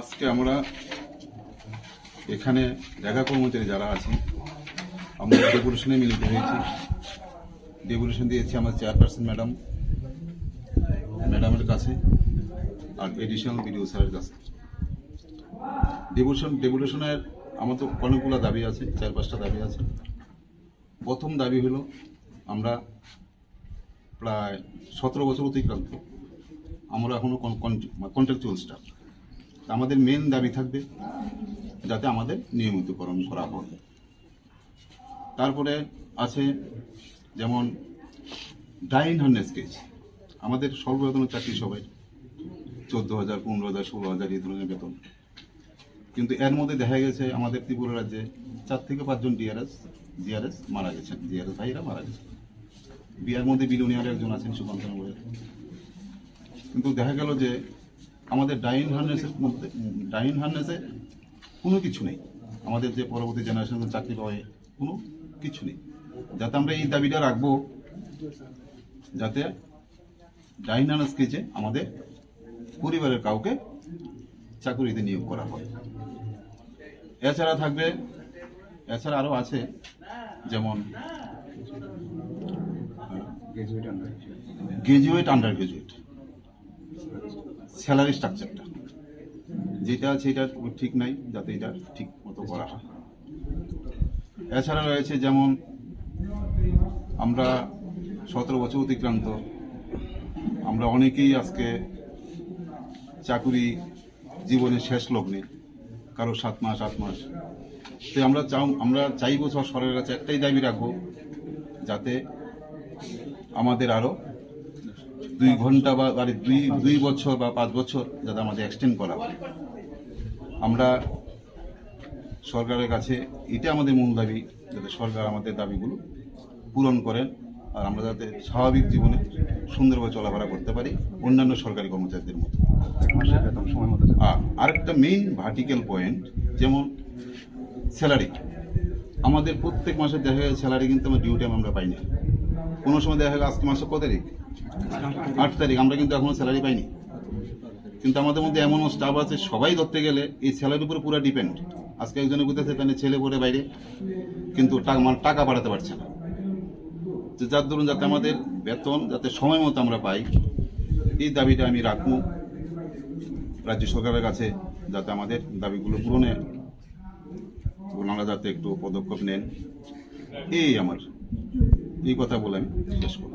আজকে আমরা এখানে জায়গা কর্মচারী যারা আছে, আমরা ডেপুটেশনে মিলিত হয়েছি। ডেপুটেশন দিয়েছি আমার চেয়ারপারসন ম্যাডাম, ম্যাডামের কাছে, আর এডিশনাল বিডিও স্যারের কাছে। ডেপুটেশন, ডেপুটেশনের আমার তো অনেকগুলো দাবি আছে, চার পাঁচটা দাবি আছে। প্রথম দাবি হলো, আমরা প্রায় সতেরো বছর অতিক্রান্ত। আমরা এখনও কন্ট্রাকচুয়াল স্টাফ আমাদের মেন দাবি থাকবে যাতে আমাদের নিয়মিতকরণ করা হয়। তারপরে আছে যেমন ডাইন হান্ড্রেড স্কেচ আমাদের সর্ববেতন চাকরি সবাই চোদ্দ হাজার, পনেরো হাজার, ষোলো হাজার এই ধরনের বেতন। কিন্তু এর মধ্যে দেখা গেছে আমাদের ত্রিপুরা রাজ্যে চার থেকে পাঁচজন ডিআরএস জিআরএস মারা গেছেন জিআরএস ভাইরা মারা গেছেন। বিয়ার মধ্যে বিলুনিয়ার একজন আছেন সুকান্ত কিন্তু দেখা গেল যে আমাদের ডাইন হার্নেসের মধ্যে ডাইন হার্নেসে কোনো কিছু নেই। আমাদের যে পরবর্তী জেনারেশনের চাকরি পাওয়া কোনো কিছু নেই। যাতে আমরা এই দাবিটা রাখব যাতে ডাইন হার্নেসকে যে আমাদের পরিবারের কাউকে চাকরিতে নিয়োগ করা হয়। এছাড়া থাকবে এছাড়া আরও আছে যেমন গ্রাজুয়েট আন্ডার গ্রাজুয়েট স্যালারি স্ট্রাকচারটা যেটা আছে এটা ঠিক নাই, যাতে এটা ঠিক মতো করা হয়। এছাড়া রয়েছে যেমন আমরা সতেরো বছর অতিক্রান্ত। আমরা অনেকেই আজকে চাকুরি জীবনের শেষ লগ্নে, কারও সাত মাস, আট মাস। তো আমরা চাও, আমরা চাইব সরকারের কাছে একটাই দাবি রাখব, যাতে আমাদের আরও দুই ঘণ্টা বা মানে দুই দুই বছর বা পাঁচ বছর যাতে আমাদের এক্সটেন্ড করা হয়। আমরা সরকারের কাছে এটা আমাদের মূল দাবি, যাতে সরকার আমাদের দাবিগুলো পূরণ করেন আর আমরা যাতে স্বাভাবিক জীবনে সুন্দরভাবে চলাফেরা করতে পারি অন্যান্য সরকারি কর্মচারীদের মতো। আর আরেকটা মেইন ভার্টিক্যাল পয়েন্ট যেমন স্যালারি আমাদের প্রত্যেক মাসে দেখা যায় স্যালারি কিন্তু আমরা ডিউ টাইম আমরা পাই না। কোনো সময় দেখা গেল আজকে মাসে কত তারিখ? আট তারিখ, আমরা কিন্তু এখনও স্যালারি পাইনি। কিন্তু আমাদের মধ্যে এমনও স্টাফ আছে, সবাই ধরতে গেলে এই স্যালারির উপরে পুরো ডিপেন্ড আজকে একজনের কোথায় সেখানে ছেলে পড়ে বাইরে। কিন্তু টাকা মানে টাকা বাড়াতে পারছে না। যে যার ধরুন যাতে আমাদের বেতন, যাতে সময় মতো আমরা পাই, এই দাবিটা আমি রাখব রাজ্য সরকারের কাছে, যাতে আমাদের দাবিগুলো পূরণে ওনারা যাতে একটু পদক্ষেপ নেন। এই আমার, এই কথা বলে আমি শেষ করব।